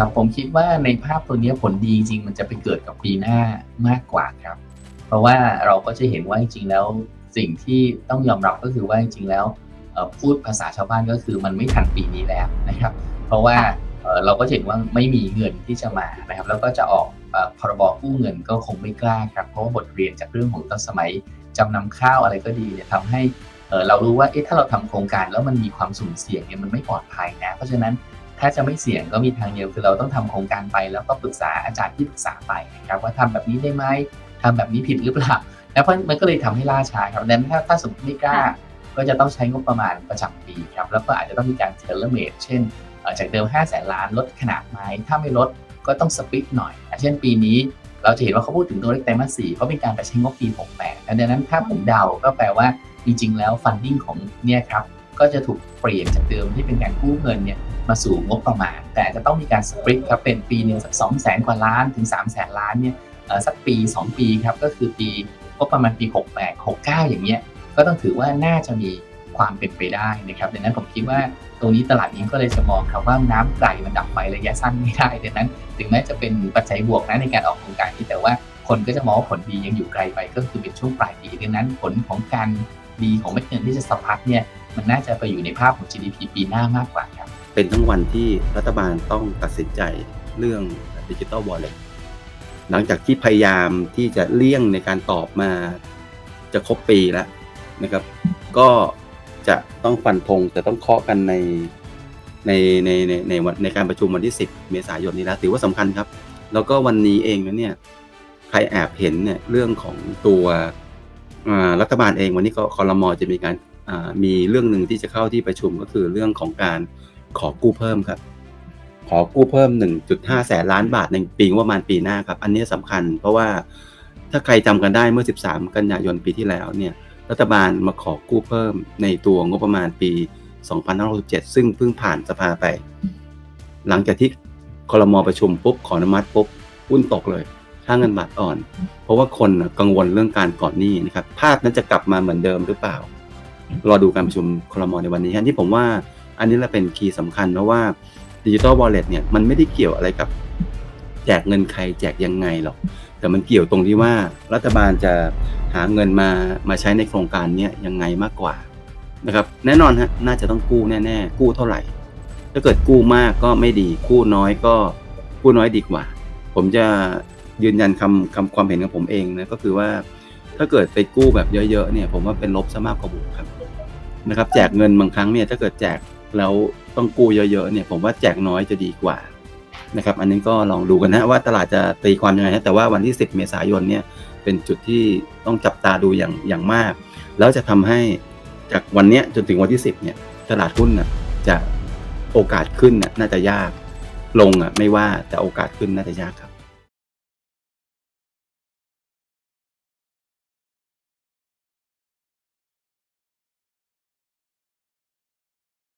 ครับ ผมคิดว่าในภาพตัวนี้ผลดีจริงมันจะไปเกิดกับปีหน้ามากกว่าครับ เพราะว่าเราก็จะเห็นว่าจริงๆแล้วสิ่งที่ต้องยอมรับก็คือว่าจริงๆแล้วพูดภาษาชาวบ้านก็คือมันไม่ทันปีนี้แล้วนะครับ เพราะว่าเราก็เห็นว่าไม่มีเงินที่จะมานะครับ แล้วก็จะออกพรบกู้เงินก็คงไม่กล้าครับ เพราะว่าบทเรียนจากเรื่องของตอนสมัยจำนำข้าวอะไรก็ดีเนี่ยทำให้เรารู้ว่าเอ๊ะถ้าเราทำโครงการแล้วมันมีความสุ่มเสี่ยงเนี่ยมันไม่ปลอดภัยนะ เพราะฉะนั้น ถ้าจะไม่เสี่ยงก็มีทางเดียวคือเราต้องทำโครงการไป แล้วก็ปรึกษาอาจารย์ที่ปรึกษาไปนะครับว่าทำแบบนี้ได้ไหมทำแบบนี้ผิดหรือเปล่าแล้วเพราะมันก็เลยทำให้ล่าช้าครับดังนั้นถ้าถ้าสมมติไม่กล้า ก็จะต้องใช้งบประมาณประจำปีครับแล้วก็อาจจะต้องมีการเทเลเมดเช่นเอ่อจากเดิม 5 0 0แสนล้านลดขนาดไหมถ้าไม่ลดก็ต้องสปิทหน่อยอะเช่นปีนี้เราจะเห็นว่าเขาพูดถึงตัวเลขไตรมาสสี่เพราะเป็นการไปใช้งบปี 68ดังนั้นถ้าผมเดาก็แปลว่าจริงๆแล้วฟันดิ้งของเนี่ยครับ ก็จะถูกเปลี่ยนจากเดิมที่เป็นการกู้เงินเนี่ยมาสู่งบประมาณ แต่จะต้องมีการสปริตครับเป็นปีหนึ่งสัก2 0 0แสนกว่าล้านถึง3 0 0แสนล้านเนี่ยสักปี 2 ปีครับก็คือปีงบประมาณปี 68 69 อย่างเงี้ยก็ต้องถือว่าน่าจะมีความเป็นไปได้นะครับดังนั้นผมคิดว่าตรงนี้ตลาดนี้ก็เลยจะมองครับว่าน้ำไกลมันดับไฟระยะสั้นไม่ได้ดังนั้น ถึงแม้จะเป็นปัจจัยบวกนะในการออกโครงการนี้แต่ว่าคนก็จะมองว่าผลดียังอยู่ไกลไปก็คือเป็นช่วงปลายปีดังนั้นผลของการดีของเม็ดเงินที่จะสะพัดเนี่ย มันน่าจะไปอยู่ในภาพของ GDP ปีหน้ามากกว่าครับเป็นทั้งวันที่รัฐบาลต้องตัดสินใจเรื่องดิจิ t a ล w อ l เล็ตหลังจากที่พยายามที่จะเลี่ยงในการตอบมาจะครบปีแล้วนะครับ ก็จะต้องฟันธงจะต้องเคาะกันในในในในในวันในการประชุมวันที่ 10 เมษายนนี้แล้วถือว่าสำคัญครับ แล้วก็วันนี้เองนะเนี่ยใครแอบเห็นเนี่ยเรื่องของตัวรัฐบาลเองวันนี้ก็คอรมอจะมีการ มีเรื่องหนึ่งที่จะเข้าที่ประชุมก็คือเรื่องของการขอกู้เพิ่มครับ ขอกู้เพิ่ม 1.5 แสนล้านบาทในปีงบประมาณปีหน้าครับ อันนี้สำคัญ เพราะว่าถ้าใครจำกันได้เมื่อ 13 กันยายนปีที่แล้วเนี่ยรัฐบาลมาขอกู้เพิ่มในตัวงบประมาณปี 2567 ซึ่งเพิ่งผ่านสภาไป หลังจากที่คลมประชุมปุ๊บขออนุมัติปุ๊บหุ้นตกเลยค่าเงินบาทอ่อน เพราะว่าคนกังวลเรื่องการก่อนหนี้นะครับภาพนั้นจะกลับมาเหมือนเดิมหรือเปล่า รอดูการประชุมคลมในวันนี้ฮะที่ผมว่าอันนี้แหละเป็นคีย์สำคัญเพราะว่าดิจิ t a ล w อลเล็ตเนี่ยมันไม่ได้เกี่ยวอะไรกับ แจกเงินใครแจกยังไงหรอก แต่มันเกี่ยวตรงที่ว่ารัฐบาลจะหาเงินมามาใช้ในโครงการนี้ยยังไงมากกว่านะครับแน่นอนฮะน่าจะต้องกู้แน่ๆ กู้เท่าไหร่ ถ้าเกิดกู้มากก็ไม่ดีกู้น้อยก็กู้น้อยดีกว่า ผมจะยืนยันคำคำความเห็นของผมเองนะก็คือว่าถ้าเกิดไปกู้แบบเยอะๆเนี่ยผมว่าเป็นลบซะมากกว่าบวกครับ นะครับแจกเงินบางครั้งเนี่ยถ้าเกิดแจกแล้วต้องกู้เยอะๆเนี่ยผมว่าแจกน้อยจะดีกว่านะครับอันนี้ก็ลองดูกันนะว่าตลาดจะตีความยังไงนะแต่ว่าวันที่ 10 เมษายนเนี่ยเป็นจุดที่ต้องจับตาดูอย่างอย่างมาก แล้วจะทำให้จากวันเนี้ยจนถึงวันที่ 10เนี่ยตลาดหุ้นน่ะจะโอกาสขึ้นน่ะน่าจะยากลงอะไม่ว่าแต่โอกาสขึ้นน่าจะยากครับ